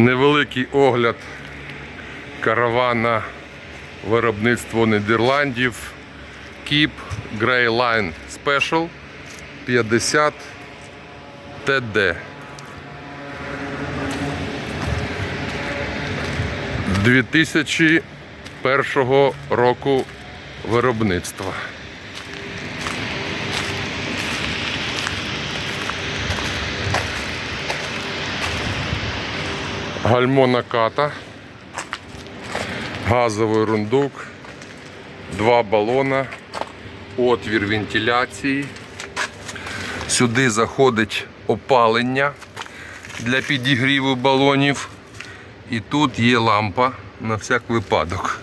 Невеликий огляд каравана виробництво Нідерландів Keep Grey Line Special 50 TD. 2001 року виробництва. Гальмо наката, газовий рундук, два балона, отвір вентиляції. Сюди заходить опалення для підігріву балонів. І тут є лампа на всяк випадок.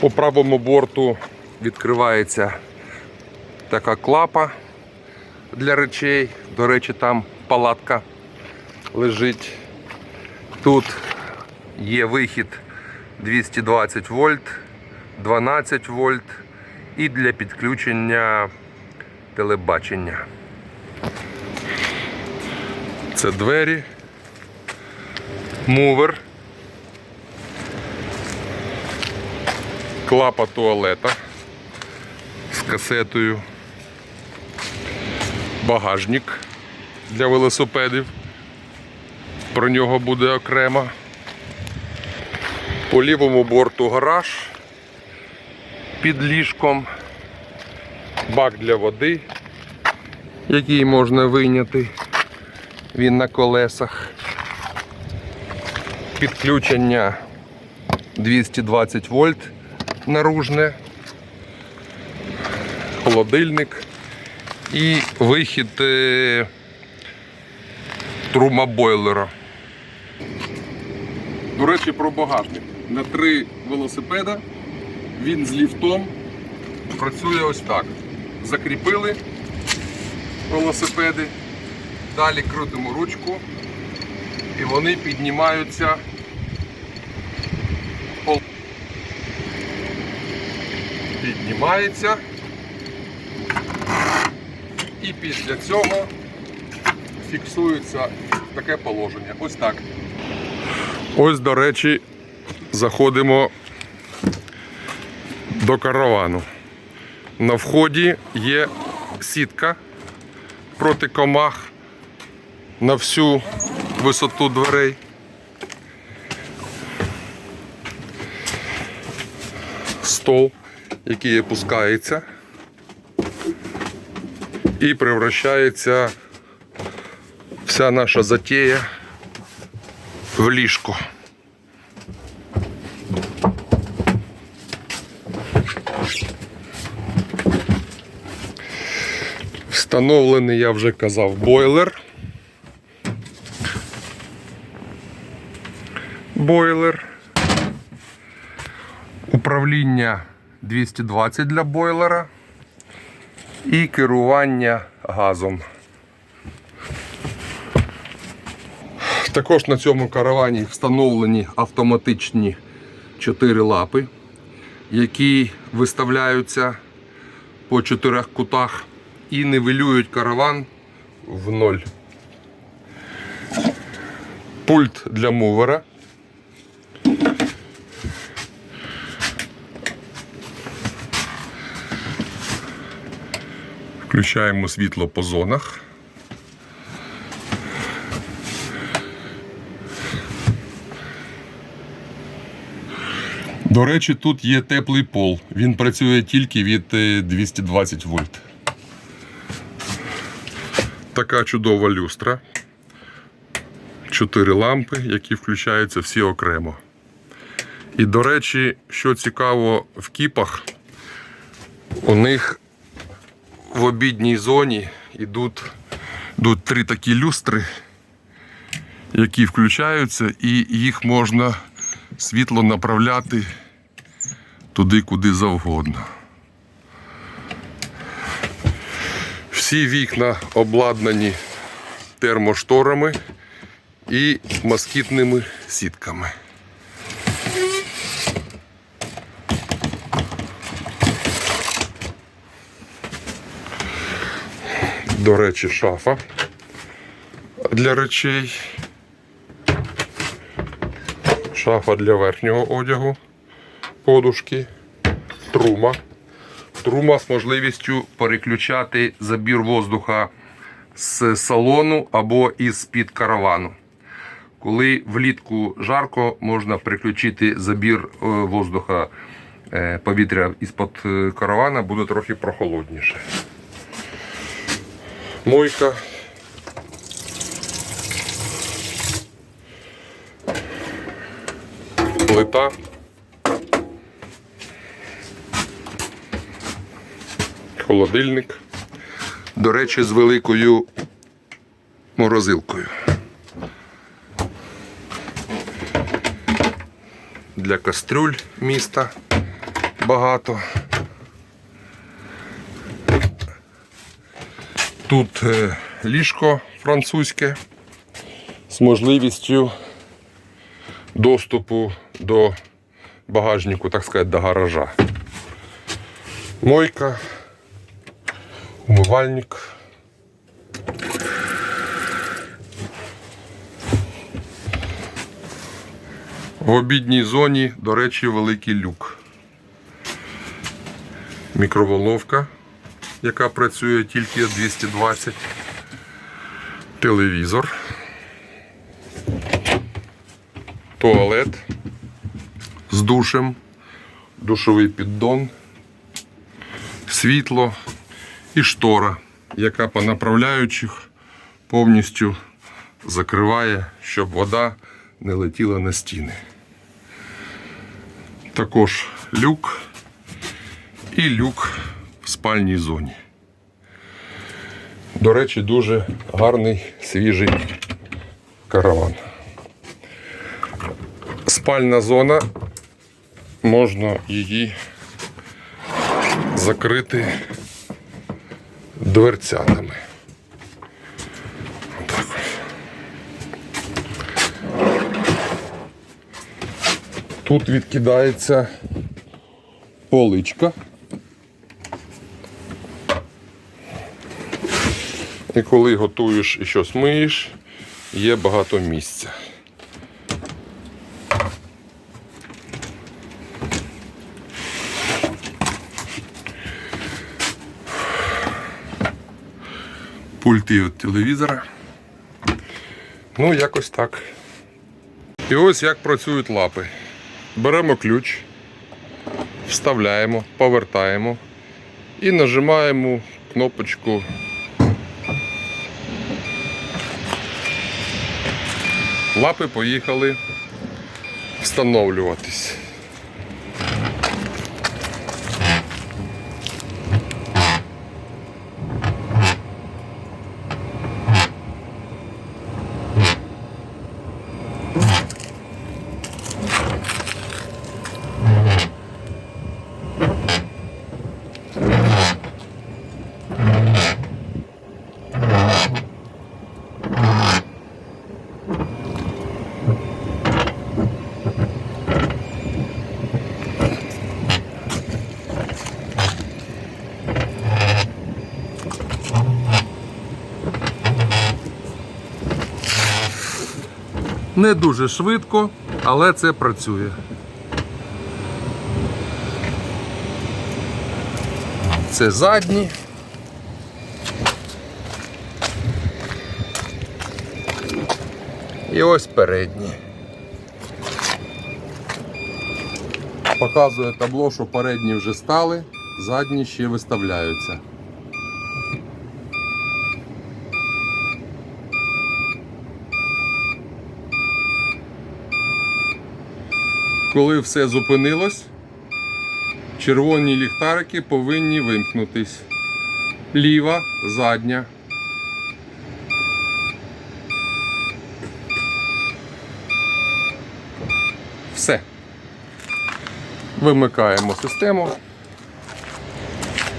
По правому борту відкривається така клапа для речей. До речі, там палатка лежить. Тут є вихід 220 вольт, 12 вольт і для підключення телебачення. Це двері, мувер, клапа туалета з касетою, багажник для велосипедів. Про нього буде окремо. По лівому борту гараж під ліжком, бак для води, який можна вийняти. Він на колесах. Підключення 220 вольт наружне, холодильник і вихід е, трумобойлера. До речі, про багажник. На три велосипеда він з ліфтом працює ось так. Закріпили велосипеди. Далі крутимо ручку і вони піднімаються. Піднімається. І після цього фіксується таке положення. Ось так. Ось, до речі, заходимо до каравану. На вході є сітка проти комах на всю висоту дверей. Стол, який опускається і превращається вся наша затея в ліжко. Встановлений, я вже казав, бойлер. Бойлер. Управління 220 для бойлера і керування газом. Також на цьому каравані встановлені автоматичні 4 лапи, які виставляються по чотирьох кутах і нивелюють караван в ноль. Пульт для мувера. Включаємо світло по зонах. До речі, тут є теплий пол. Він працює тільки від е, 220 вольт. Така чудова люстра. Чотири лампи, які включаються всі окремо. І, до речі, що цікаво в кіпах, у них в обідній зоні йдуть, йдуть три такі люстри, які включаються, і їх можна світло направляти туди, куди завгодно. Всі вікна обладнані термошторами і москітними сітками. До речі, шафа для речей. Шафа для верхнього одягу, подушки, трума. Трума з можливістю переключати забір воздуха з салону або із-під каравану. Коли влітку жарко, можна переключити забір е, воздуха е, повітря із-під е, каравана, буде трохи прохолодніше. Мойка. Плита. Холодильник. До речі, з великою морозилкою. Для кастрюль міста багато. Тут е, ліжко французьке з можливістю доступу до багажнику, так сказати, до гаража. Мойка, умивальник. В обідній зоні, до речі, великий люк. Мікроволновка, яка працює тільки 220. Телевізор. Туалет з душем, душовий піддон, світло і штора, яка по направляючих повністю закриває, щоб вода не летіла на стіни. Також люк і люк спальній зоні. До речі, дуже гарний свіжий караван. Спальна зона, можна її закрити дверцятами. Ось. Тут відкидається поличка. І коли готуєш і щось миєш, є багато місця. Пульти від телевізора. Ну, якось так. І ось як працюють лапи. Беремо ключ, вставляємо, повертаємо і нажимаємо кнопочку. Лапи поїхали встановлюватись. Не дуже швидко, але це працює. Це задні. І ось передні. Показує табло, що передні вже стали, задні ще виставляються. Коли все зупинилось, червоні ліхтарики повинні вимкнутись. Ліва, задня. Все. Вимикаємо систему.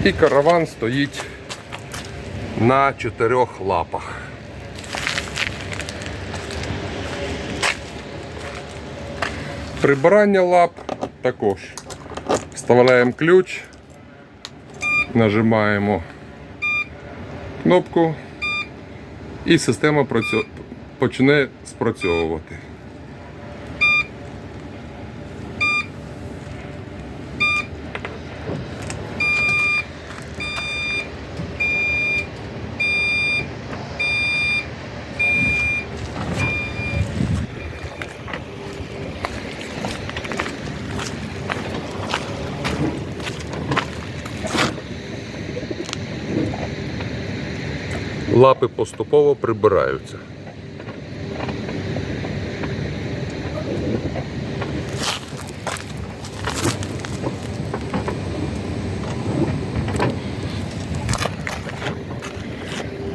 І караван стоїть на чотирьох лапах. Прибирання лап також. Вставляємо ключ, нажимаємо кнопку, і система працю- почне спрацьовувати. Лапи поступово прибираються.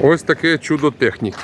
Ось таке чудо техніки.